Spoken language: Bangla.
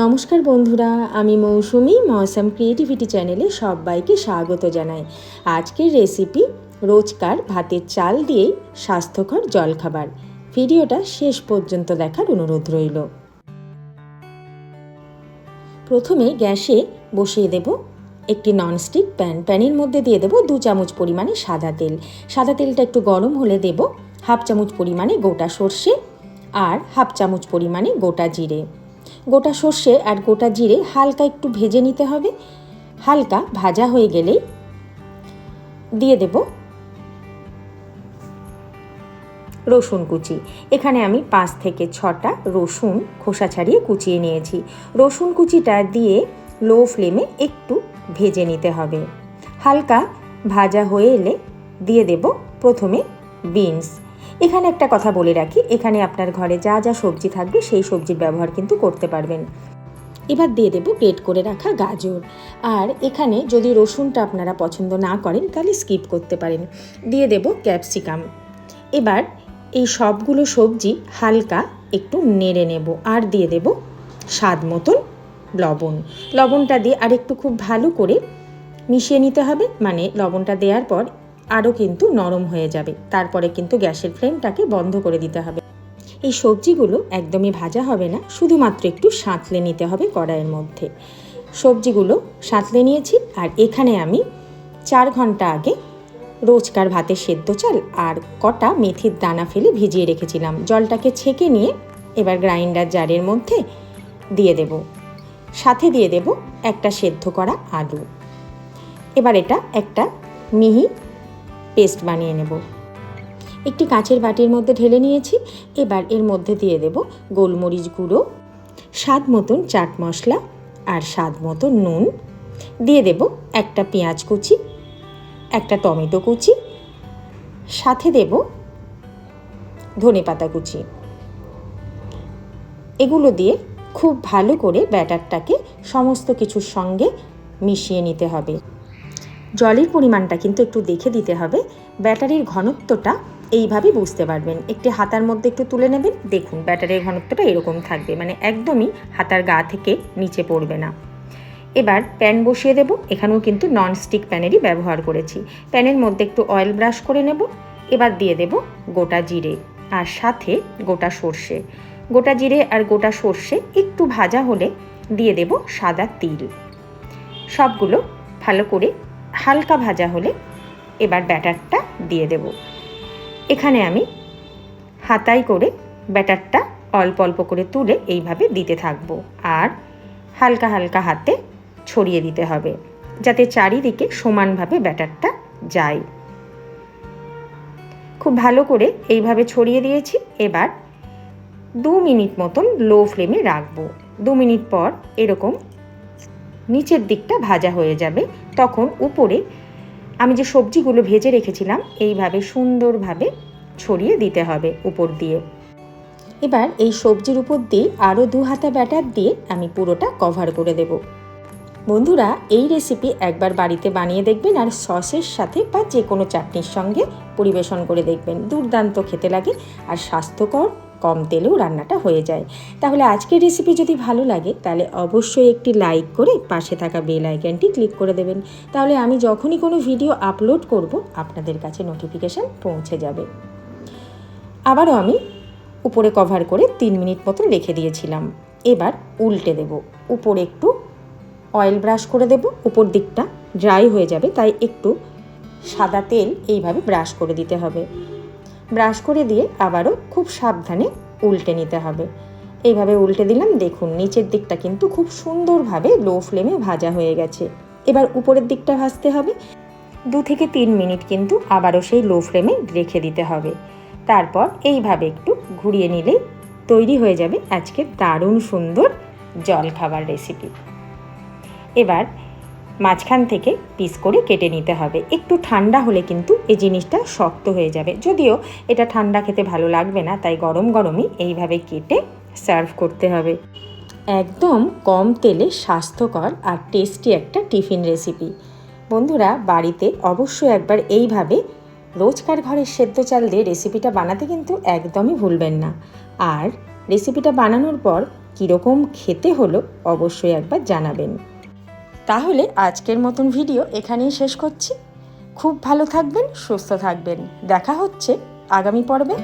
নমস্কার বন্ধুরা, আমি মৌসুমি, মৌসাম ক্রিয়েটিভিটি চ্যানেলে সবাইকে স্বাগত জানাই। আজকের রেসিপি, রোজকার ভাতের চাল দিয়েই স্বাস্থ্যকর জলখাবার। ভিডিওটা শেষ পর্যন্ত দেখার অনুরোধ রইল। প্রথমে গ্যাসে বসিয়ে দেব একটি ননস্টিক প্যান প্যানের মধ্যে দিয়ে দেবো দু চামচ পরিমাণে সাদা তেল। সাদা তেলটা একটু গরম হলে দেব হাফ চামচ পরিমাণে গোটা সর্ষে আর হাফ চামচ পরিমাণে গোটা জিরে। গোটা সর্ষে আর গোটা জিরে হালকা একটু ভেজে নিতে হবে। হালকা ভাজা হয়ে গেলেই দিয়ে দেব রসুন কুচি। এখানে আমি পাঁচ থেকে ছটা রসুন খোসা ছাড়িয়ে কুচিয়ে নিয়েছি। রসুন কুচিটা দিয়ে লো ফ্লেমে একটু ভেজে নিতে হবে। হালকা ভাজা হয়ে এলে দিয়ে দেব প্রথমে বিনস। এখানে একটা কথা বলে রাখি, এখানে আপনার ঘরে যা যা সবজি থাকবে সেই সবজির ব্যবহার কিন্তু করতে পারবেন। এবার দিয়ে দেবো গ্রেট করে রাখা গাজর। আর এখানে যদি রসুনটা আপনারা পছন্দ না করেন, তাহলে স্কিপ করতে পারেন। দিয়ে দেব ক্যাপসিকাম। এবার এই সবগুলো সবজি হালকা একটু নেড়ে নেব। আর দিয়ে দেব স্বাদ মতন লবণ। লবণটা দিয়ে আর একটু খুব ভালো করে মিশিয়ে নিতে হবে। মানে লবণটা দেওয়ার পর আরও কিন্তু নরম হয়ে যাবে। তারপরে কিন্তু গ্যাসের ফ্লেমটাকে বন্ধ করে দিতে হবে। এই সবজিগুলো একদমই ভাজা হবে না, শুধুমাত্র একটু সাঁতলে নিতে হবে কড়াইয়ের মধ্যে। সবজিগুলো সাঁতলে নিয়েছি আর এখানে আমি চার ঘণ্টা আগে রোজকার ভাতে সেদ্ধ চাল আর কটা মেথির দানা ফেলে ভিজিয়ে রেখেছিলাম। জলটাকে ছেঁকে নিয়ে এবার গ্রাইন্ডার জারের মধ্যে দিয়ে দেব। সাথে দিয়ে দেব একটা সেদ্ধ করা আলু। এবার এটা একটা মিহি পেস্ট বানিয়ে নেব। একটি কাঁচের বাটির মধ্যে ঢেলে নিয়েছি। এবার এর মধ্যে দিয়ে দেব গোলমরিচ গুঁড়ো, স্বাদ মতন চাট মশলা আর স্বাদ মতন নুন। দিয়ে দেব একটা পেঁয়াজ কুচি, একটা টমেটো কুচি, সাথে দেব ধনে পাতা কুচি। এগুলো দিয়ে খুব ভালো করে ব্যাটারটাকে সমস্ত কিছুর সঙ্গে মিশিয়ে নিতে হবে। জলের পরিমাণটা কিন্তু একটু দেখে দিতে হবে। ব্যাটারির ঘনত্বটা এইভাবে বুঝতে পারবেন। একটি হাতার মধ্যে একটু তুলে নেবেন। দেখুন, ব্যাটারির ঘনত্বটা এরকম থাকবে। মানে একদমই হাতার গা থেকে নিচে পড়বে না। এবার প্যান বসিয়ে দেব। এখানেও কিন্তু ননস্টিক প্যানেরই ব্যবহার করেছি। প্যানের মধ্যে একটু অয়েল ব্রাশ করে নেব। এবার দিয়ে দেব গোটা জিরে আর সাথে গোটা সর্ষে। গোটা জিরে আর গোটা সর্ষে একটু ভাজা হলে দিয়ে দেব সাদা তিল। সবগুলো ভালো করে হালকা ভাজা হলে এবার ব্যাটারটা দিয়ে দেব। এখানে আমি হাতায় করে ব্যাটারটা অল্প অল্প করে তুলে এইভাবে দিতে থাকব আর হালকা হালকা হাতে ছড়িয়ে দিতে হবে যাতে চারিদিকে সমানভাবে ব্যাটারটা যায়। খুব ভালো করে এইভাবে ছড়িয়ে দিয়েছি। এবার দু মিনিট মতন লো ফ্লেমে রাখব। দু মিনিট পর এরকম নিচের দিকটা ভাজা হয়ে যাবে। তখন উপরে আমি যে সবজিগুলো ভেজে রেখেছিলাম, এইভাবে সুন্দরভাবে ছড়িয়ে দিতে হবে উপর দিয়ে। এবার এই সবজির উপর দিয়ে আরও দু হাতা ব্যাটার দিয়ে আমি পুরোটা কভার করে দেব। বন্ধুরা, এই রেসিপি একবার বাড়িতে বানিয়ে দেখবেন আর সসের সাথে বা যে কোনো চাটনির সঙ্গে পরিবেশন করে দেখবেন। দুর্দান্ত খেতে লাগে আর স্বাস্থ্যকর কম তেলেও রান্নাটা হয়ে যায়। তাহলে আজকের রেসিপি যদি ভালো লাগে, তাহলে অবশ্যই একটি লাইক করে পাশে থাকা বেল আইকনটি ক্লিক করে দেবেন। তাহলে আমি যখনই কোনো ভিডিও আপলোড করব, আপনাদের কাছে নোটিফিকেশান পৌঁছে যাবে। আবারও আমি উপরে কভার করে তিন মিনিট মতো রেখে দিয়েছিলাম। এবার উল্টে দেব। উপরে একটু অয়েল ব্রাশ করে দেব। উপর দিকটা ড্রাই হয়ে যাবে, তাই একটু সাদা তেল এইভাবে ব্রাশ করে দিতে হবে। ব্রাশ করে দিয়ে আবারও খুব সাবধানে উল্টে নিতে হবে। এইভাবে উল্টে দিলাম, দেখুন নিচের দিকটা কিন্তু খুব সুন্দরভাবে লো ফ্লেমে ভাজা হয়ে গেছে। এবার উপরের দিকটা ভাজতে হবে। দু থেকে তিন মিনিট কিন্তু আবারও সেই লো ফ্লেমে রেখে দিতে হবে। তারপর এইভাবে একটু ঘুরিয়ে নিলেই তৈরি হয়ে যাবে আজকের দারুণ সুন্দর জলখাবার রেসিপি এবার মাঝখান থেকে পিস করে কেটে নিতে হবে। একটু ঠান্ডা হলে কিন্তু এই জিনিসটা শক্ত হয়ে যাবে। যদিও এটা ঠান্ডা খেতে ভালো লাগবে না, তাই গরম গরমই এইভাবে কেটে সার্ভ করতে হবে। একদম কম তেলে স্বাস্থ্যকর আর টেস্টি একটা টিফিন রেসিপি। বন্ধুরা, বাড়িতে অবশ্যই একবার এইভাবে রোজকার ঘরের সেদ্ধ চাল দিয়ে রেসিপিটা বানাতে কিন্তু একদমই ভুলবেন না। আর রেসিপিটা বানানোর পর কীরকম খেতে হলো অবশ্যই একবার জানাবেন। তাহলে আজকের মতন ভিডিও এখানেই শেষ করছি। খুব ভালো থাকবেন, সুস্থ থাকবেন। দেখা হচ্ছে আগামী পর্বে।